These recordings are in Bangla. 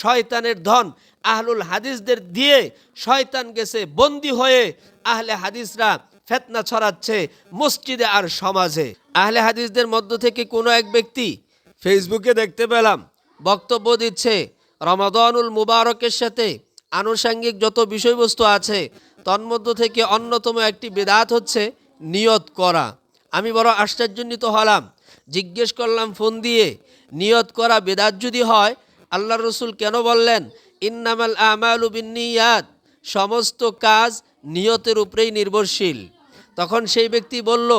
শয়তানের ধন আহলুল হাদিসদের দিয়ে শয়তান গেছে বন্দি হয়ে আহলে হাদিসরা ফেতনা ছড়াচ্ছে মসজিদে আর সমাজে। আহলে হাদিসদের মধ্য থেকে কোনো এক ব্যক্তি ফেসবুকে দেখতে পেলাম, বক্তব্য দিচ্ছে, রমাদানুল মুবারকের সাথে আনুষাঙ্গিক যত বিষয়বস্তু আছে তন্মধ্য থেকে অন্যতম একটি বেদাত হচ্ছে নিয়ত করা। আমি বড় আশ্চর্যান্বিত হলাম, জিজ্ঞেস করলাম ফোন দিয়ে, নিয়ত করা বেদাত যদি হয় আল্লাহ রসুল কেন বললেন? ইন্নামাল আমালু বিন্নিয়াত, সমস্ত কাজ নিয়তের উপরেই নির্ভরশীল। তখন সেই ব্যক্তি বলল,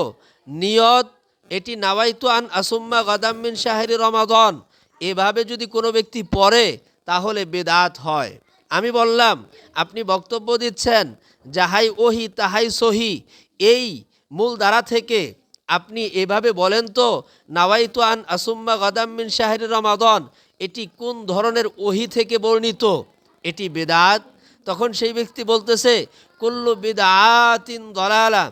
নিয়ত, এটি নাওয়াইতু আন আসুম্মা গদাম্মিন শাহরি রমাদন। এভাবে যদি কোনো ব্যক্তি পড়ে, তাহলে বেদাত হয়। আমি বললাম, আপনি বক্তব্য দিচ্ছেন, যাহাই ওহি তাহাই সহি, এই মূল দ্বারা থেকে আপনি এভাবে বলেন তো, নাওয়াইতু আন আসুম্মা গদাম্মিন শাহরি রমাদন এটি কোন ধরনের ওহি থেকে বর্ণিত? এটি বেদাত। তখন সেই ব্যক্তি বলতেছে, কুল্লু বিদাতিন দলালা।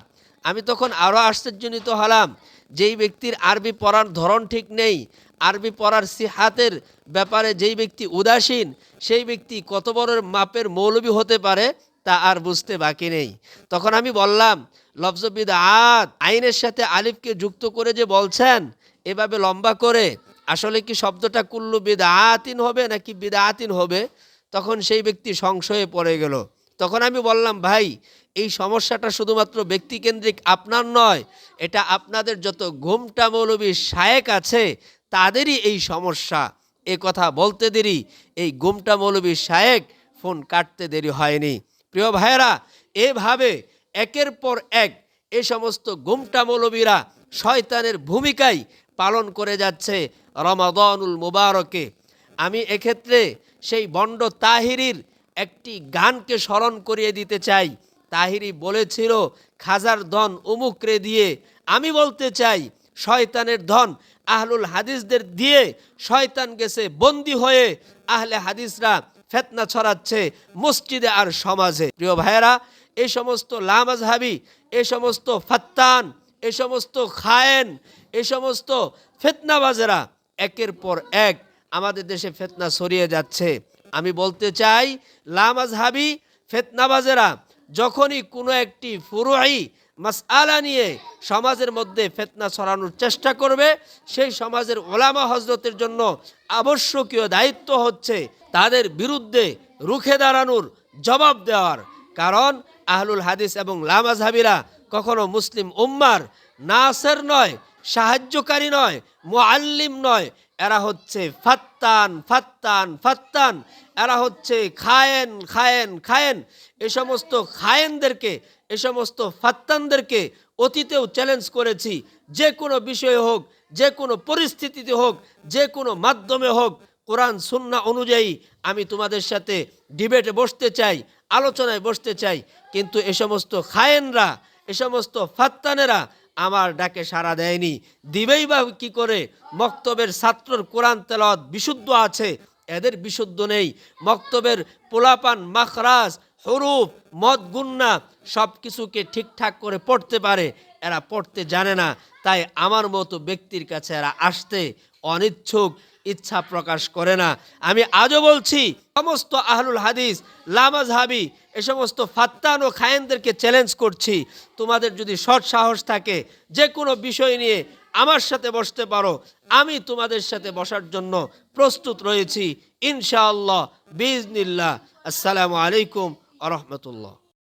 আমি তখন আরও আশ্চর্যজনিত হলাম, যেই ব্যক্তির আরবি পড়ার ধরন ঠিক নেই, আরবি পড়ার সিহাতের ব্যাপারে যেই ব্যক্তি উদাসীন, সেই ব্যক্তি কত বড় মাপের মৌলবী হতে পারে তা আর বুঝতে বাকি নেই। তখন আমি বললাম লফজবিদ আত আইনের সাথে আলিফকে যুক্ত করে যে বলছেন, এভাবে লম্বা করে আসলে কি শব্দটা কুল্লু বিদাতিন হবে নাকি বিদাতিন হবে? তখন সেই ব্যক্তি সংশয়ে পড়ে গেল। তখন আমি বললাম, ভাই, এই সমস্যাটা শুধুমাত্র ব্যক্তিকেন্দ্রিক আপনার নয়, এটা আপনাদের যত ঘুমটা মৌলবী শায়েক আছে, তাদেরই এই সমস্যা। এ কথা বলতে দেরি, এই গুমটা মৌলবী শায়েক ফোন কাটতে দেরি হয়নি। প্রিয় ভাইয়েরা, এভাবে একের পর এক এ সমস্ত গুমটা মৌলবীরা শয়তানের ভূমিকাই পালন করে যাচ্ছে। রমাদানুল মুবারকে। আমি এক্ষেত্রে সেই বন্ড তাহিরির একটি গানকে স্মরণ করিয়ে দিতে চাই। তাহিরি বলেছিল, খাজার ধন উমুকরে দিয়ে আমি বলতে চাই, শয়তানের ধন আহলুল হাদিসদের দিয়ে শয়তান গেছে বন্দি হয়ে আহলে হাদিসরা ফেতনা ছড়াচ্ছে মসজিদে আর সমাজে। প্রিয় ভাইয়েরা এই সমস্ত লামাজহাবি, এ সমস্ত ফাত্তান, এ সমস্ত খায়েন, এ সমস্ত ফেতনাবাজেরা একের পর এক আমাদের দেশে ফেতনা ছড়িয়ে যাচ্ছে। আমি বলতে চাই লামাজহাবি ফেতনাবাজেরা, যখনই কোনো একটি ফুরুই মাসআলা নিয়ে সমাজের মধ্যে ফেতনা ছড়ানোর চেষ্টা করবে, সেই সমাজের ওলামা হজরতের জন্য আবশ্যকীয় দায়িত্ব হচ্ছে তাদের বিরুদ্ধে রুখে দাঁড়ানোর জবাব দেওয়ার। কারণ আহলুল হাদিস এবং লামাজহাবিরা কখনো মুসলিম উম্মার নাসের নয় সাহায্যকারী নয়, মুআল্লিম নয়। এরা হচ্ছে ফাত্তান ফাত্তান ফাত্তান। এরা হচ্ছে খায়েন খায়েন খায়েন। এ সমস্ত খায়েনদেরকে, এ সমস্ত ফাত্তানদেরকে অতীতেও চ্যালেঞ্জ করেছি। যে কোনো বিষয়ে হোক, যে কোনো পরিস্থিতিতে হোক, যে কোনো মাধ্যমে হোক, কোরআন সুন্না অনুযায়ী আমি তোমাদের সাথে ডিবেটে বসতে চাই, আলোচনায় বসতে চাই। কিন্তু এ সমস্ত খায়েনরা, এ সমস্ত ফাত্তানেরা আমার ডাকে সাড়া দেয়নি। দিবেই বা কি করে? মক্তবের ছাত্রর কোরআন তেলত বিশুদ্ধ আছে, এদের বিশুদ্ধ নেই। মক্তবের পোলাপান, মাখরাজ, হরুফ, মদ, গুন্না সব কিছুকে ঠিকঠাক করে পড়তে পারে, এরা পড়তে জানে না। তাই আমার মতো ব্যক্তির কাছে এরা আসতে অনিচ্ছুক। ইচ্ছা প্রকাশ করে না। আমি আজও বলছি, সমস্ত আহলুল হাদিস লামাজহাবি এ সমস্ত ফাত্তান ও খায়েনদেরকে চ্যালেঞ্জ করছি। তোমাদের যদি সৎ সাহস থাকে যে কোনো বিষয় নিয়ে আমার সাথে বসতে পারো। আমি তোমাদের সাথে বসার জন্য প্রস্তুত রয়েছি, ইনশাআল্লাহ বিজনিল্লাহ আসসালামু আলাইকুম আ রহমতুল্লাহ।